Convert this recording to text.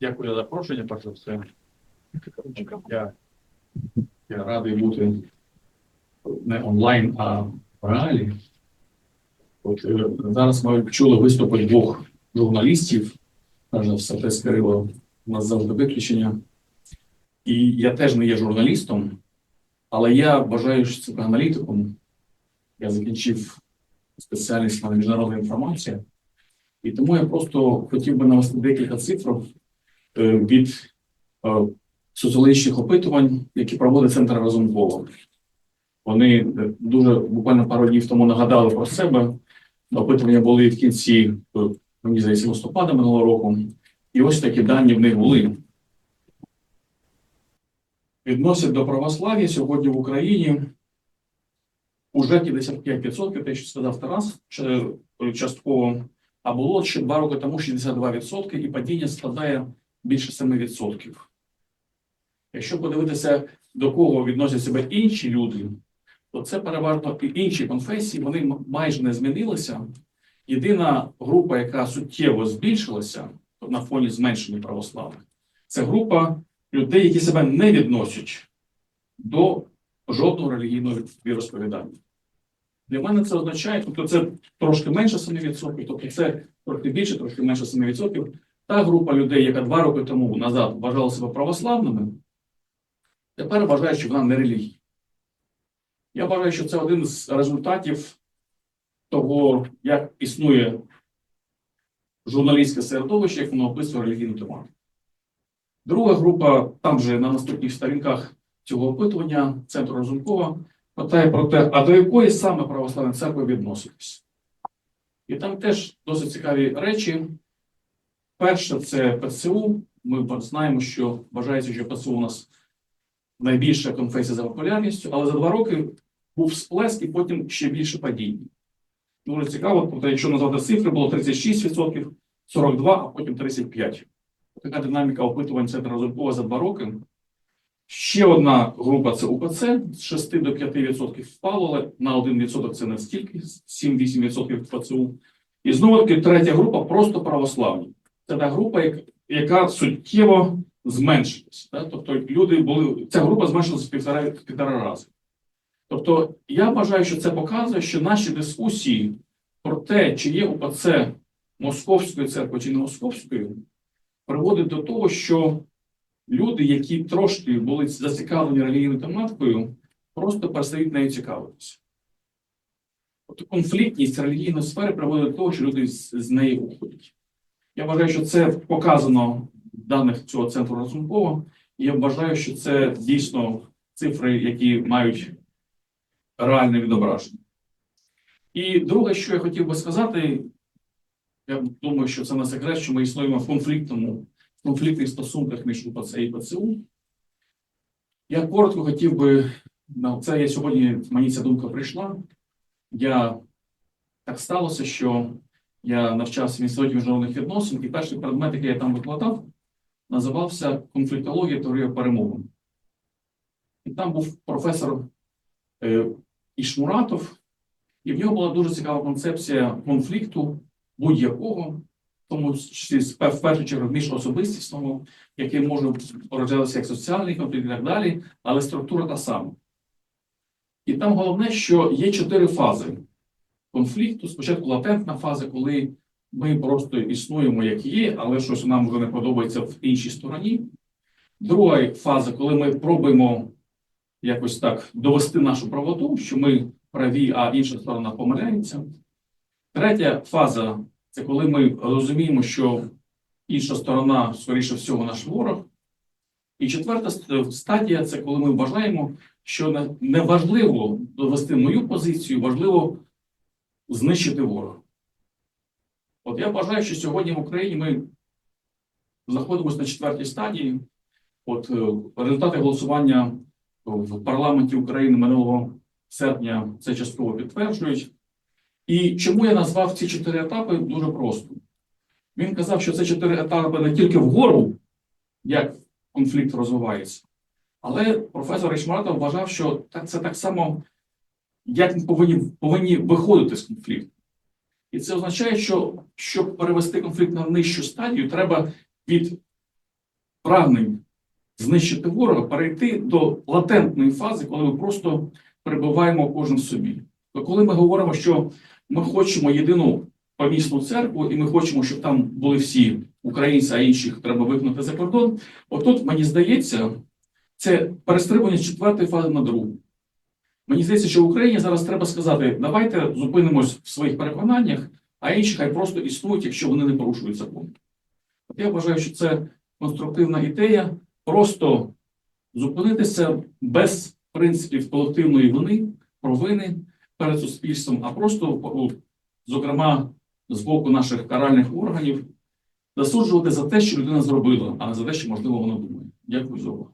Дякую за запрошення, перш за все. Я, я радий бути не онлайн, а в реалі. От, е, зараз ми чули виступи двох журналістів. За все, Тес Кирило, у нас завжди виключення. І я теж не є журналістом, але я бажаю аналітиком. Я закінчив спеціальність на міжнародна інформація. І тому я просто хотів би навести декілька цифр від е, соціологічних опитувань, які проводить центр Разумкова. Вони е, дуже буквально пару днів тому нагадали про себе. Опитування були в кінці, е, мені здається, листопада минулого року. І ось такі дані в них були. Відносять до православ'я сьогодні в Україні уже 55%, те, що сказав Тарас, частково, а було ще два роки тому 62%, і падіння складає більше 7%. Якщо подивитися, до кого відносять себе інші люди, то це переважно і інші конфесії, вони майже не змінилися. Єдина група, яка суттєво збільшилася на фоні зменшення православних, це група людей, які себе не відносять до жодного релігійного віросповідання. Для мене це означає, тобто це трошки менше 7%, тобто це трохи більше, трошки менше 7%. Та група людей, яка два роки тому назад вважала себе православними, тепер вважає, що вона не релігійна. Я вважаю, що це один з результатів того, як існує журналістське середовище, як воно описує релігійну тематику. Друга група, там же на наступних сторінках цього опитування Центру Розумкова, питає про те, а до якої саме православної церкви відноситесь. І там теж досить цікаві речі. Перше, це ПЦУ. Ми знаємо, що вважається, що ПЦУ у нас найбільша конфесія за популярністю, але за два роки був сплеск і потім ще більше падіння. Дуже цікаво, тобто, якщо назвати цифри, було 36%, 42%, а потім 35%. Така динаміка опитувань Центру Розумкова за два роки. Ще одна група це УПЦ, з 6 до 5% впало, але на 1% це не стільки, 7-8% ПЦУ. І знову таки третя група просто православні. Це та група, яка суттєво зменшилась. Да? Тобто люди були, ця група зменшилася в півтора, в півтора рази. Тобто я вважаю, що це показує, що наші дискусії про те, чи є УПЦ Московської церкви чи не Московської, приводить до того, що люди, які трошки були зацікавлені релігійною тематикою, просто перестають нею цікавитися. Тобто конфліктність релігійної сфери приводить до того, що люди з, з неї уходять. Я вважаю, що це показано в даних цього центру Разумкова, і я вважаю, що це дійсно цифри, які мають реальне відображення. І друге, що я хотів би сказати, я думаю, що це не секрет, що ми існуємо в конфліктному конфліктних стосунках між УПЦ і ПЦУ. Я коротко хотів би, це я сьогодні, мені ця думка прийшла. Я так сталося, що я навчався в інституті міжнародних відносин, і перший предмет, який я там викладав, називався конфліктологія теорія перемовин. І там був професор е, Ішмуратов, і в нього була дуже цікава концепція конфлікту будь-якого, тому числі в першу чергу між міжособистісного, який може розглядатися як соціальний конфлікт і так далі, але структура та сама. І там головне, що є чотири фази конфлікту. Спочатку латентна фаза, коли ми просто існуємо, як є, але щось нам вже не подобається в іншій стороні. Друга фаза, коли ми пробуємо якось так довести нашу правоту, що ми праві, а інша сторона помиляється. Третя фаза це коли ми розуміємо, що інша сторона, скоріше всього, наш ворог. І четверта ст- стадія це коли ми вважаємо, що не важливо довести мою позицію, важливо знищити ворога. От я вважаю, що сьогодні в Україні ми знаходимося на четвертій стадії. От е, результати голосування в парламенті України минулого серпня це частково підтверджують. І чому я назвав ці чотири етапи дуже просто. Він казав, що це чотири етапи не тільки вгору, як конфлікт розвивається, але професор Ішмаратов вважав, що це так само, як ми повинні, повинні виходити з конфлікту. І це означає, що щоб перевести конфлікт на нижчу стадію, треба від прагнень знищити ворога, перейти до латентної фази, коли ми просто перебуваємо кожен собі. То коли ми говоримо, що ми хочемо єдину помісну церкву, і ми хочемо, щоб там були всі українці, а інших треба виконати за кордон, отут, мені здається, це перестрибування з четвертої фази на другу. Мені здається, що Україні зараз треба сказати, давайте зупинимось в своїх переконаннях, а інші хай просто існують, якщо вони не порушують закон. От я вважаю, що це конструктивна ідея, просто зупинитися без принципів колективної вини, провини перед суспільством, а просто, зокрема, з боку наших каральних органів, засуджувати за те, що людина зробила, а не за те, що можливо вона думає. Дякую за увагу.